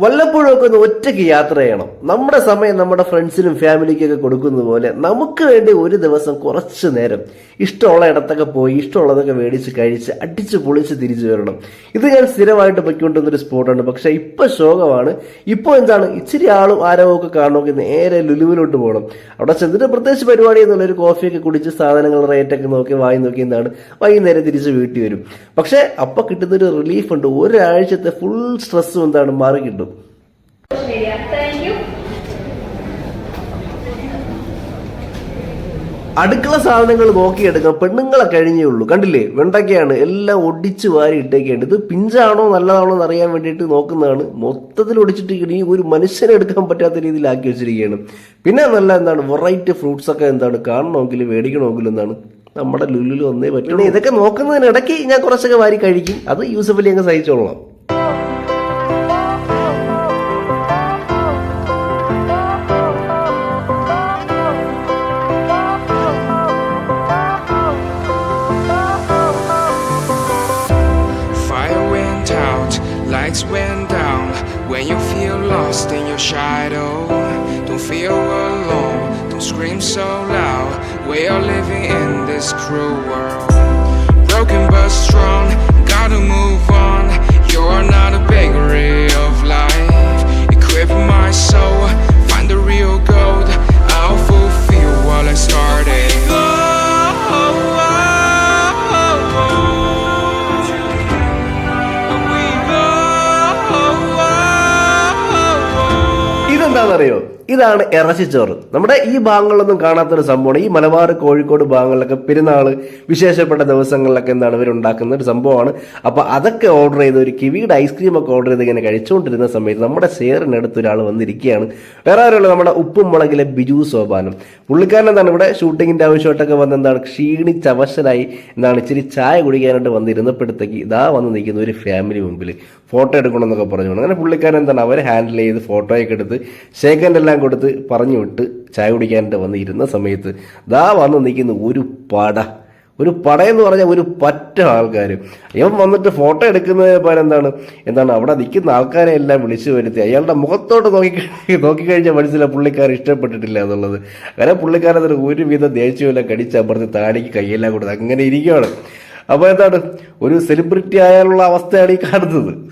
വല്ലപ്പോഴും ഒക്കെ ഒന്ന് ഒറ്റയ്ക്ക് യാത്ര ചെയ്യണം. നമ്മുടെ സമയം നമ്മുടെ ഫ്രണ്ട്സിനും ഫാമിലിക്കൊക്കെ കൊടുക്കുന്നത് പോലെ നമുക്ക് വേണ്ടി ഒരു ദിവസം കുറച്ച് നേരം ഇഷ്ടമുള്ള ഇടത്തൊക്കെ പോയി ഇഷ്ടമുള്ളതൊക്കെ മേടിച്ച് കഴിച്ച് അടിച്ച് പൊളിച്ച് തിരിച്ചു വരണം. ഇത് ഞാൻ സ്ഥിരമായിട്ട് പൊയ്ക്കൊണ്ടിരുന്നൊരു സ്പോട്ടാണ്. പക്ഷെ ഇപ്പൊ ശോകമാണ്. ഇപ്പോൾ എന്താണ്? ഇച്ചിരി ആളും ആരവൊക്കെ കാണണമെങ്കിൽ നേരെ ലുലുവിലോട്ട് പോകണം. അവിടെ ചെന്നിട്ട് പ്രത്യേകിച്ച് പരിപാടി എന്നുള്ള ഒരു കോഫിയൊക്കെ കുടിച്ച് സാധനങ്ങൾ റേറ്റൊക്കെ നോക്കി വായി നോക്കി എന്താണ്? വൈകുന്നേരം തിരിച്ച് വീട്ടിൽ വരും. പക്ഷെ അപ്പൊ കിട്ടുന്നൊരു റിലീഫ് ഉണ്ട്. ഒരാഴ്ചത്തെ ഫുൾ സ്ട്രെസ്സും എന്താണ്? മാറി കിട്ടും ശരിയാ താങ്ക് യു അടുക്കള സാധനങ്ങൾ നോക്കിയെടുക്കാം പെണ്ണുങ്ങളെ കഴിഞ്ഞേ ഉള്ളൂ. കണ്ടില്ലേ? വെണ്ടക്കയാണ് എല്ലാം ഒടിച്ച് വാരി ഇട്ടേക്കേണ്ടത്. ഇത് പിഞ്ചാണോ നല്ലതാണോ എന്ന് അറിയാൻ വേണ്ടിയിട്ട് നോക്കുന്നതാണ്. മൊത്തത്തിൽ ഒടിച്ചിട്ട് ഇനി ഒരു മനുഷ്യനെ എടുക്കാൻ പറ്റാത്ത രീതിയിലാക്കി വെച്ചിരിക്കുകയാണ്. പിന്നെ നല്ല എന്താണ്? വെറൈറ്റി ഫ്രൂട്ട്സ് ഒക്കെ എന്താണ്? കാണണമെങ്കിൽ മേടിക്കണമെങ്കിൽ എന്താണ്? നമ്മുടെ ലുല്ലിൽ ഒന്നേ പറ്റുള്ളൂ. ഇതൊക്കെ നോക്കുന്നതിനിടയ്ക്ക് ഞാൻ കുറച്ചൊക്കെ വാരി കഴിക്കും. അത് യൂസഫലി അങ്ങ് സഹിച്ചോളാം. Lights went down. When you feel lost in your shadow, don't feel alone, don't scream so loud. We are living in this cruel world. Broken but strong, ഇതെന്താണെന്നറിയോ ഇതാണ് ഇറച്ചിച്ചോറ് നമ്മുടെ ഈ ഭാഗങ്ങളിലൊന്നും കാണാത്തൊരു സംഭവമാണ്. ഈ മലബാർ കോഴിക്കോട് ഭാഗങ്ങളിലൊക്കെ പെരുന്നാൾ വിശേഷപ്പെട്ട ദിവസങ്ങളിലൊക്കെ എന്താണ് ഇവർ ഉണ്ടാക്കുന്ന ഒരു സംഭവമാണ്. അപ്പൊ അതൊക്കെ ഓർഡർ ചെയ്ത് ഒരു കിവിയുടെ ഐസ്ക്രീം ഒക്കെ ഓർഡർ ചെയ്ത് ഇങ്ങനെ കഴിച്ചുകൊണ്ടിരുന്ന സമയത്ത് നമ്മുടെ ഷെയറിനടുത്ത് ഒരാൾ വന്നിരിക്കുകയാണ്. വേറെ ആരുള്ള നമ്മുടെ ഉപ്പും മുളകിലെ ബിജു സോപാനം. പുള്ളിക്കാരൻ എന്താണ് ഇവിടെ ഷൂട്ടിങ്ങിന്റെ ആവശ്യമായിട്ടൊക്കെ വന്ന് എന്താണ് ക്ഷീണിച്ചവശനായി എന്താണ് ഇച്ചിരി ചായ കുടിക്കാനായിട്ട് വന്നിരുന്നപ്പോഴത്തേക്ക് ഇതാ വന്ന് നിൽക്കുന്ന ഒരു ഫാമിലി മുമ്പിൽ ഫോട്ടോ എടുക്കണമെന്നൊക്കെ പറഞ്ഞു അങ്ങനെ പുള്ളിക്കാരൻ എന്താണ് അവർ ഹാൻഡിൽ ചെയ്ത് ഫോട്ടോയൊക്കെ എടുത്ത് ശേഖരന്റെ എല്ലാം കൊടുത്ത് പറഞ്ഞു വിട്ട് ചായ കുടിക്കാനായിട്ട് വന്നിരുന്ന സമയത്ത് ദാ വന്ന് നിൽക്കുന്ന ഒരു പട. ഒരു പടയെന്ന് പറഞ്ഞാൽ ഒരു പറ്റ ആൾക്കാർ ഇവൻ വന്നിട്ട് ഫോട്ടോ എടുക്കുന്നതിന് പകരം എന്താണ്? എന്താണ് അവിടെ നിൽക്കുന്ന ആൾക്കാരെ എല്ലാം വിളിച്ചു വരുത്തി. അയാളുടെ മുഖത്തോട്ട് നോക്കി നോക്കിക്കഴിഞ്ഞാൽ മനസ്സിലായി പുള്ളിക്കാരൻ ഇഷ്ടപ്പെട്ടിട്ടില്ല എന്നുള്ളത്. അങ്ങനെ പുള്ളിക്കാരത്തിന് ഒരുവിധം ദേഷ്യമെല്ലാം കടിച്ചമർത്തി താടിക്ക് കൈയെല്ലാം കൊടുത്ത് അങ്ങനെ ഇരിക്കുകയാണ്. അപ്പോൾ എന്താണ്? ഒരു സെലിബ്രിറ്റി ആയാലുള്ള അവസ്ഥയാണ് ഈ കാണുന്നത്.